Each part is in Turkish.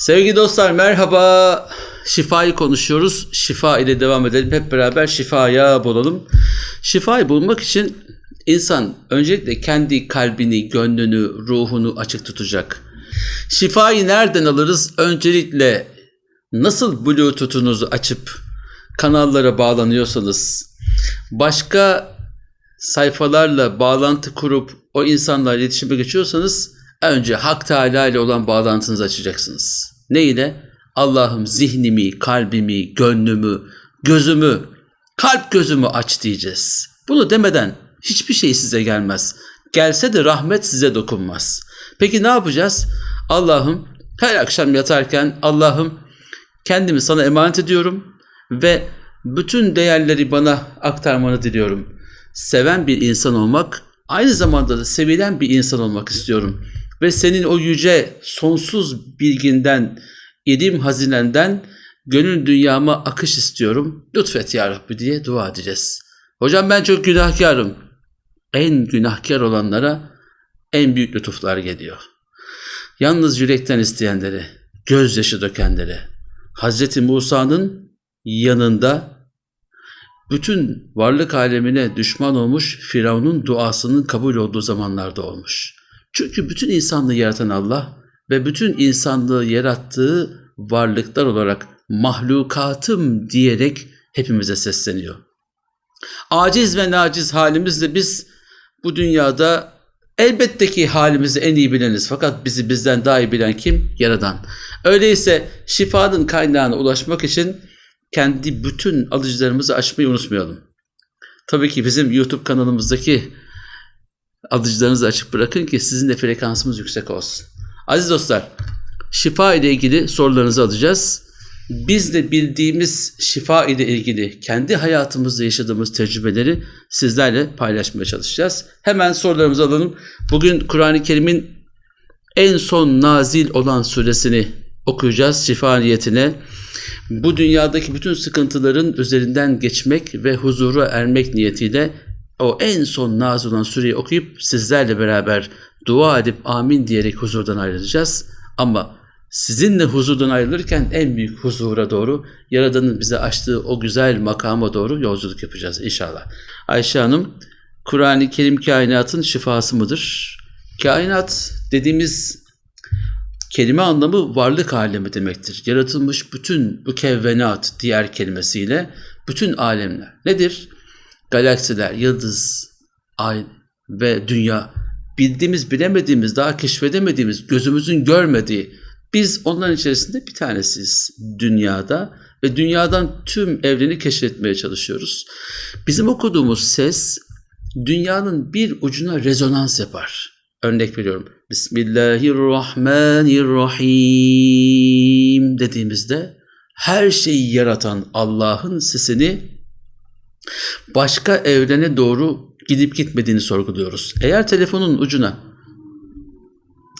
Sevgili dostlar merhaba. Şifayı konuşuyoruz. Şifa ile devam edelim. Hep beraber şifaya bulalım. Şifayı bulmak için insan öncelikle kendi kalbini, gönlünü, ruhunu açık tutacak. Şifayı nereden alırız? Öncelikle nasıl Bluetooth'unuzu açıp kanallara bağlanıyorsanız, başka sayfalarla bağlantı kurup o insanlarla iletişime geçiyorsanız önce Hak Teala ile olan bağlantınızı açacaksınız. Ne ile? Allah'ım zihnimi, kalbimi, gönlümü, gözümü, kalp gözümü aç diyeceğiz. Bunu demeden hiçbir şey size gelmez. Gelse de rahmet size dokunmaz. Peki ne yapacağız? Allah'ım her akşam yatarken Allah'ım kendimi sana emanet ediyorum ve bütün değerleri bana aktarmanı diliyorum. Seven bir insan olmak, aynı zamanda da sevilen bir insan olmak istiyorum. Ve senin o yüce, sonsuz bilginden, ilim hazinenden gönül dünyama akış istiyorum. Lütfet ya Rabbi diye dua edeceğiz. Hocam ben çok günahkarım. En günahkar olanlara en büyük lütuflar geliyor. Yalnız yürekten isteyenlere, gözyaşı dökenlere, Hazreti Musa'nın yanında bütün varlık alemine düşman olmuş Firavun'un duasının kabul olduğu zamanlarda olmuş. Çünkü bütün insanlığı yaratan Allah ve bütün insanlığı yarattığı varlıklar olarak mahlukatım diyerek hepimize sesleniyor. Aciz ve naciz halimizle biz bu dünyada elbette ki halimizi en iyi bileniz fakat bizi bizden daha iyi bilen kim? Yaradan. Öyleyse şifanın kaynağına ulaşmak için kendi bütün alıcılarımızı açmayı unutmayalım. Tabii ki bizim YouTube kanalımızdaki alıcılarınızı açık bırakın ki sizin de frekansımız yüksek olsun. Aziz dostlar, şifa ile ilgili sorularınızı alacağız. Biz de bildiğimiz şifa ile ilgili kendi hayatımızda yaşadığımız tecrübeleri sizlerle paylaşmaya çalışacağız. Hemen sorularımızı alalım. Bugün Kur'an-ı Kerim'in en son nazil olan suresini okuyacağız şifa niyetine. Bu dünyadaki bütün sıkıntıların üzerinden geçmek ve huzura ermek niyetiyle o en son nazil olan sureyi okuyup sizlerle beraber dua edip amin diyerek huzurdan ayrılacağız. Ama sizinle huzurdan ayrılırken en büyük huzura doğru, Yaradan'ın bize açtığı o güzel makama doğru yolculuk yapacağız inşallah. Ayşe Hanım, Kur'an-ı Kerim kainatın şifası mıdır? Kainat dediğimiz kelime anlamı varlık alemi demektir. Yaratılmış bütün bu kevvenat diğer kelimesiyle bütün alemler. Nedir? Galaksiler, yıldız, ay ve dünya. Bildiğimiz, bilemediğimiz, daha keşfedemediğimiz, gözümüzün görmediği, biz onların içerisinde bir tanesiyiz dünyada ve dünyadan tüm evreni keşfetmeye çalışıyoruz. Bizim okuduğumuz ses dünyanın bir ucuna rezonans yapar. Örnek veriyorum. Bismillahirrahmanirrahim dediğimizde her şeyi yaratan Allah'ın sesini başka evrene doğru gidip gitmediğini sorguluyoruz. Eğer telefonun ucuna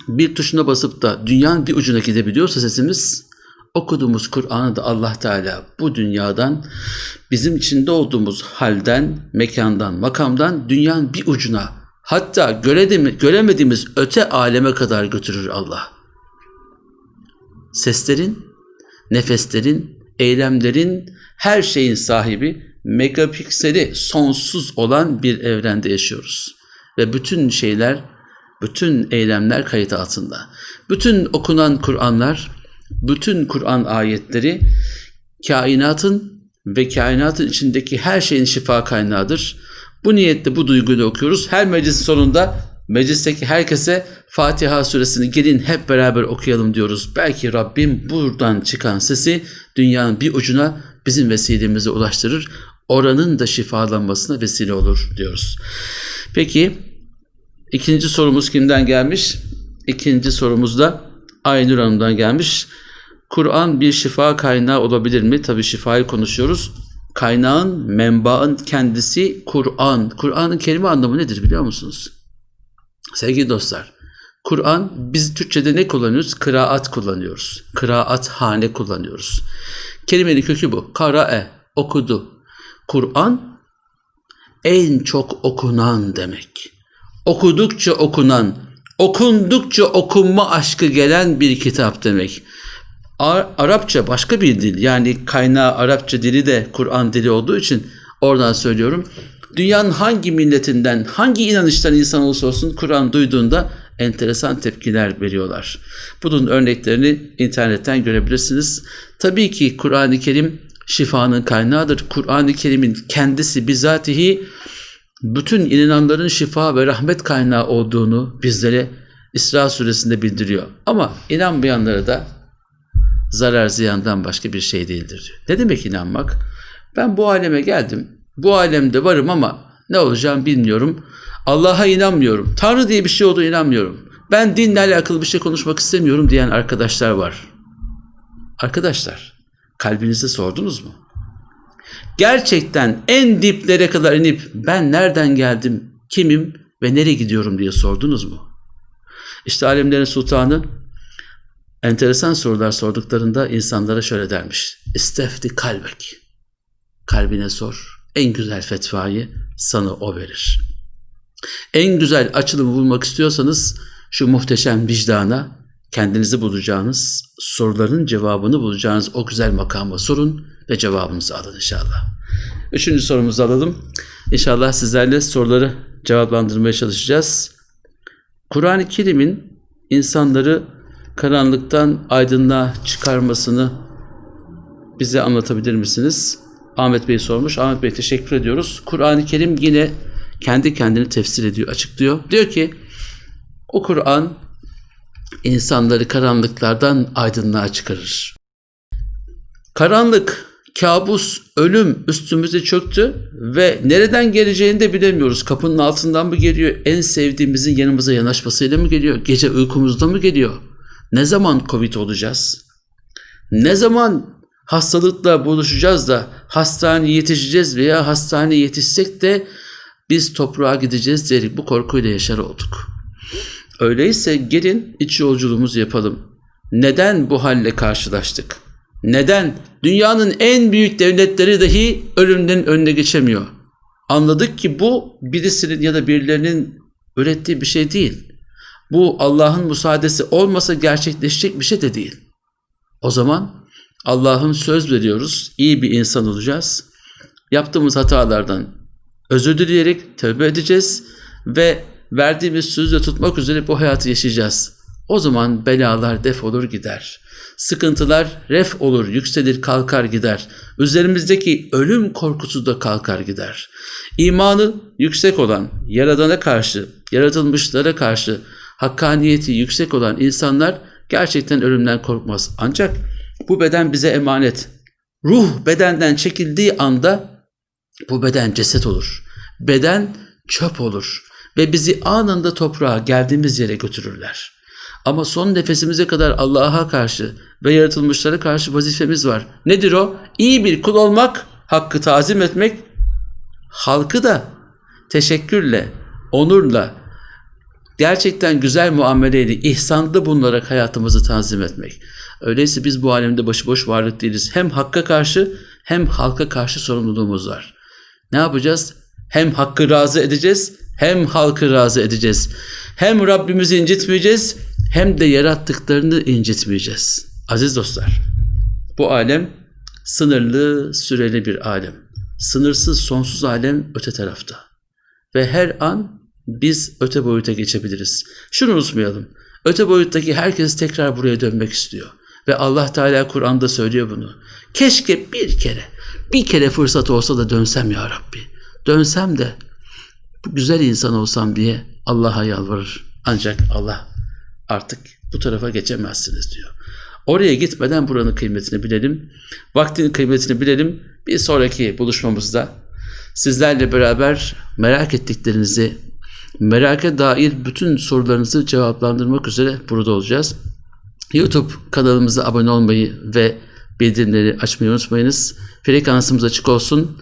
bir tuşuna basıp da dünyanın bir ucuna gidebiliyorsa sesimiz okuduğumuz Kur'an'ı da Allah Teala bu dünyadan bizim içinde olduğumuz halden, mekandan, makamdan dünyanın bir ucuna hatta göremediğimiz öte aleme kadar götürür Allah. Seslerin, nefeslerin, eylemlerin, her şeyin sahibi megapikseli sonsuz olan bir evrende yaşıyoruz. Ve bütün şeyler, bütün eylemler kayıt altında. Bütün okunan Kur'anlar, bütün Kur'an ayetleri kainatın ve kainatın içindeki her şeyin şifa kaynağıdır. Bu niyetle bu duyguyla okuyoruz. Her meclis sonunda meclisteki herkese Fatiha suresini gelin hep beraber okuyalım diyoruz. Belki Rabbim buradan çıkan sesi dünyanın bir ucuna bizim vesilemize ulaştırır. Oranın da şifalanmasına vesile olur diyoruz. Peki ikinci sorumuz kimden gelmiş? İkinci sorumuz da Aynur Hanım'dan gelmiş. Kur'an bir şifa kaynağı olabilir mi? Tabii şifayı konuşuyoruz. Kaynağın, menbaın kendisi Kur'an. Kur'an'ın kelime anlamı nedir biliyor musunuz? Sevgili dostlar, Kur'an biz Türkçe'de ne kullanıyoruz? Kıraat kullanıyoruz. Kıraat hane kullanıyoruz. Kelimenin kökü bu. Kara'e, okudu. Kur'an en çok okunan demek. Okudukça okunan, okundukça okunma aşkı gelen bir kitap demek. Ar- Arapça başka bir dil. Yani kaynağı Arapça dili de Kur'an dili olduğu için oradan söylüyorum. Dünyanın hangi milletinden, hangi inanıştan insan olursa olsun Kur'an duyduğunda enteresan tepkiler veriyorlar. Bunun örneklerini internetten görebilirsiniz. Tabii ki Kur'an-ı Kerim şifanın kaynağıdır. Kur'an-ı Kerim'in kendisi bizatihi bütün inananların şifa ve rahmet kaynağı olduğunu bizlere İsra suresinde bildiriyor. Ama inanmayanlara da zarar ziyandan başka bir şey değildir diyor. Ne demek inanmak? Ben bu aleme geldim. Bu alemde varım ama ne olacağım bilmiyorum. Allah'a inanmıyorum. Tanrı diye bir şey olduğu inanmıyorum. Ben dinle alakalı bir şey konuşmak istemiyorum diyen arkadaşlar var. Arkadaşlar, kalbinize sordunuz mu? Gerçekten en diplere kadar inip ben nereden geldim, kimim ve nereye gidiyorum diye sordunuz mu? İşte alemlerin sultanı enteresan sorular sorduklarında insanlara şöyle dermiş. İstefti kalbek. Kalbine sor. En güzel fetvayı sana o verir. En güzel açılımı bulmak istiyorsanız şu muhteşem vicdana kendinizi bulacağınız, soruların cevabını bulacağınız o güzel makama sorun ve cevabınızı alın inşallah. Üçüncü sorumuzu alalım. İnşallah sizlerle soruları cevaplandırmaya çalışacağız. Kur'an-ı Kerim'in insanları karanlıktan aydınlığa çıkarmasını bize anlatabilir misiniz? Ahmet Bey sormuş. Ahmet Bey teşekkür ediyoruz. Kur'an-ı Kerim yine kendi kendini tefsir ediyor, açıklıyor. Diyor ki o Kur'an insanları karanlıklardan aydınlığa çıkarır. Karanlık, kabus, ölüm üstümüze çöktü ve nereden geleceğini de bilemiyoruz. Kapının altından mı geliyor? En sevdiğimizin yanımıza yanaşmasıyla mı geliyor? Gece uykumuzda mı geliyor? Ne zaman Covid olacağız? Ne zaman hastalıkla buluşacağız da hastaneye yetişeceğiz veya hastaneye yetişsek de biz toprağa gideceğiz diyerek bu korkuyla yaşar olduk. Öyleyse gelin iç yolculuğumuzu yapalım. Neden bu halle karşılaştık? Neden dünyanın en büyük devletleri dahi ölümden önüne geçemiyor? Anladık ki bu birisinin ya da birilerinin ürettiği bir şey değil. Bu Allah'ın müsaadesi olmasa gerçekleşecek bir şey de değil. O zaman Allah'ın söz veriyoruz, iyi bir insan olacağız. Yaptığımız hatalardan özür dileyerek tövbe edeceğiz ve verdiğimiz sözü tutmak üzere bu hayatı yaşayacağız. O zaman belalar def olur gider. Sıkıntılar ref olur, yükselir, kalkar gider. Üzerimizdeki ölüm korkusu da kalkar gider. İmanı yüksek olan, yaradana karşı, yaratılmışlara karşı hakkaniyeti yüksek olan insanlar gerçekten ölümden korkmaz. Ancak bu beden bize emanet. Ruh bedenden çekildiği anda bu beden ceset olur. Beden çöp olur ve bizi anında toprağa geldiğimiz yere götürürler. Ama son nefesimize kadar Allah'a karşı ve yaratılmışlara karşı vazifemiz var. Nedir o? İyi bir kul olmak, hakkı tazim etmek, halkı da teşekkürle, onurla, gerçekten güzel muameleyle, ihsanlı bulunarak hayatımızı tanzim etmek. Öyleyse biz bu alemde başıboş varlık değiliz. Hem hakka karşı hem halka karşı sorumluluğumuz var. Ne yapacağız? Hem hakkı razı edeceğiz, hem halkı razı edeceğiz. Hem Rabbimizi incitmeyeceğiz, hem de yarattıklarını incitmeyeceğiz. Aziz dostlar, bu alem sınırlı, süreli bir alem. Sınırsız, sonsuz alem öte tarafta. Ve her an biz öte boyuta geçebiliriz. Şunu unutmayalım. Öte boyuttaki herkes tekrar buraya dönmek istiyor. Ve Allah Teala Kur'an'da söylüyor bunu. Keşke bir kere, bir kere fırsat olsa da dönsem ya Rabbi. Dönsem de bu güzel insan olsam diye Allah'a yalvarır. Ancak Allah artık bu tarafa geçemezsiniz diyor. Oraya gitmeden buranın kıymetini bilelim. Vaktin kıymetini bilelim. Bir sonraki buluşmamızda sizlerle beraber merak ettiklerinizi, meraka dair bütün sorularınızı cevaplandırmak üzere burada olacağız. YouTube kanalımıza abone olmayı ve bildirimleri açmayı unutmayınız. Frekansımız açık olsun.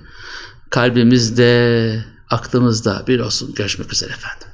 Kalbimizde, aklımızda bir olsun. Görüşmek üzere efendim.